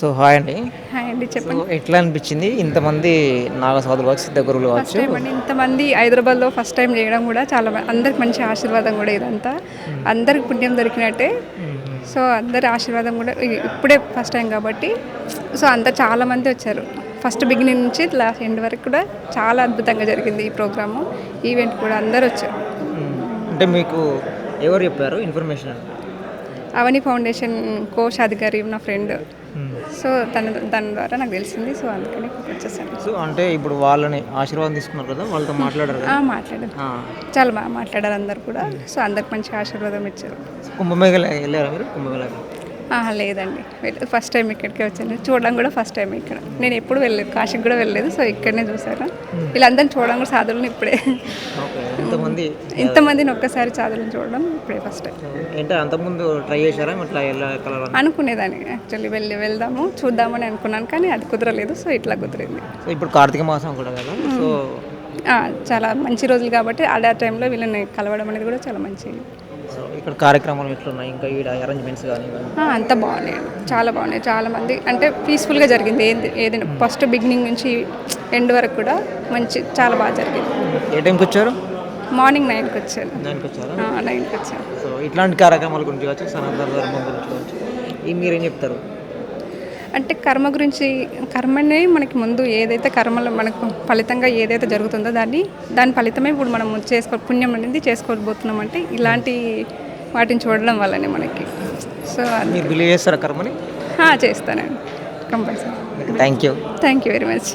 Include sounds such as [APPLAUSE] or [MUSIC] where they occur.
So hi అండి. Hi అండి చెప్పండి. ఎట్లా అనిపించింది? ఇంతమంది నాగసాధులు కావచ్చు సిద్ధ గురువులు కావచ్చు ఇంతమంది హైదరాబాద్లో ఫస్ట్ టైం చేయడం కూడా చాలా అందరికి మంచి ఆశీర్వాదం కూడా ఇదంతా. అందరికి పుణ్యం దొరికినట్టే. సో అందరి ఆశీర్వాదం కూడా ఇప్పుడే ఫస్ట్ టైం కాబట్టి. సో అంతా చాలా మంది వచ్చారు. ఫస్ట్ బిగినింగ్ నుంచి లాస్ట్ ఎండ్ వరకు కూడా చాలా అద్భుతంగా జరిగింది ఈ ప్రోగ్రాము ఈవెంట్ కూడా అందరు వచ్చారు. అంటే మీకు ఎవరు చెప్పారు? ఇన్ఫర్మేషన్ అవని ఫౌండేషన్ కోష్ అధికారి నా ఫ్రెండ్ సో తన దాని ద్వారా నాకు తెలిసింది. సో అందుకని వచ్చేసాను. సో అంటే ఇప్పుడు వాళ్ళని ఆశీర్వాదం తీసుకున్నారు కదా వాళ్ళతో మాట్లాడారు ఆ, మాట్లాడారు. ఆ. చాలా బాగా మాట్లాడారు అందరు కూడా. సో అందరికి మంచి ఆశీర్వాదం ఇచ్చారు. కుంభమేళ వెళ్ళారా మీరు? కుంభమేళకి. ఆహా, లేదండి. వెళ్ళ- ఫస్ట్ టైం ఇక్కడికే వచ్చాను. చూడడం కూడా ఫస్ట్ టైం ఇక్కడ. నేను ఎప్పుడు వెళ్ళలేదు. కాశీకి కూడా వెళ్ళలేదు. సో ఇక్కడనే చూసాను వీళ్ళందరిని చూడడం కూడా సాధువులను ఇప్పుడే. ఓకే. ఎంతమంది [LAUGHS] ఇంతమందిని ఒక్కసారి సాధువులను చూడడం ఇప్పుడే ఫస్ట్ టైం ఏంటో అంతకుముందు ట్రై చేశారా? ఇట్లా అనుకునేదాన్ని. యాక్చువల్లీ వెళ్ళి వెళ్దాము చూద్దామని అనుకున్నాను కానీ అది కుదరలేదు. సో ఇట్లా కుదిరింది. సో ఇప్పుడు కార్తీక మాసం కూడా కదా? సో ఆ, చాలా మంచి రోజులు కాబట్టి ఆ టైంలో వీళ్ళని కలవడం అనేది కూడా చాలా మంచి సో ఇక్కడ కార్యక్రమాలు ఎట్లున్నాయి? ఇంకా ఈ అరేంజ్మెంట్స్ కానీ అంత బాగున్నాయి. చాలా బాగున్నాయి. చాలా మంది అంటే పీస్ఫుల్గా జరిగింది. ఏది ఏదైనా ఫస్ట్ బిగినింగ్ నుంచి ఎండ్ వరకు కూడా మంచి చాలా బాగా జరిగింది. ఏ టైంకి వచ్చారు? మార్నింగ్ నైన్కి వచ్చాను దానికి వచ్చారా? నైన్కి వచ్చాను సో ఇట్లాంటి కార్యక్రమాల గురించి కావచ్చు సనాతన ధర్మం గురించి కావచ్చు ఈ మీరేం చెప్తారు? అంటే కర్మ గురించి కర్మనే మనకి ముందు ఏదైతే కర్మలో మనకు ఫలితంగా ఏదైతే జరుగుతుందో దాన్ని దాని ఫలితమే ఇప్పుడు మనం చేసుకో పుణ్యం అనేది చేసుకోబోతున్నాం అంటే ఇలాంటి వాటిని చూడడం వల్లనే మనకి. సో మీరు బిలీవ్ చేస్తారా కర్మని? చేస్తానండి. Compulsory. Thank you. Thank you very much.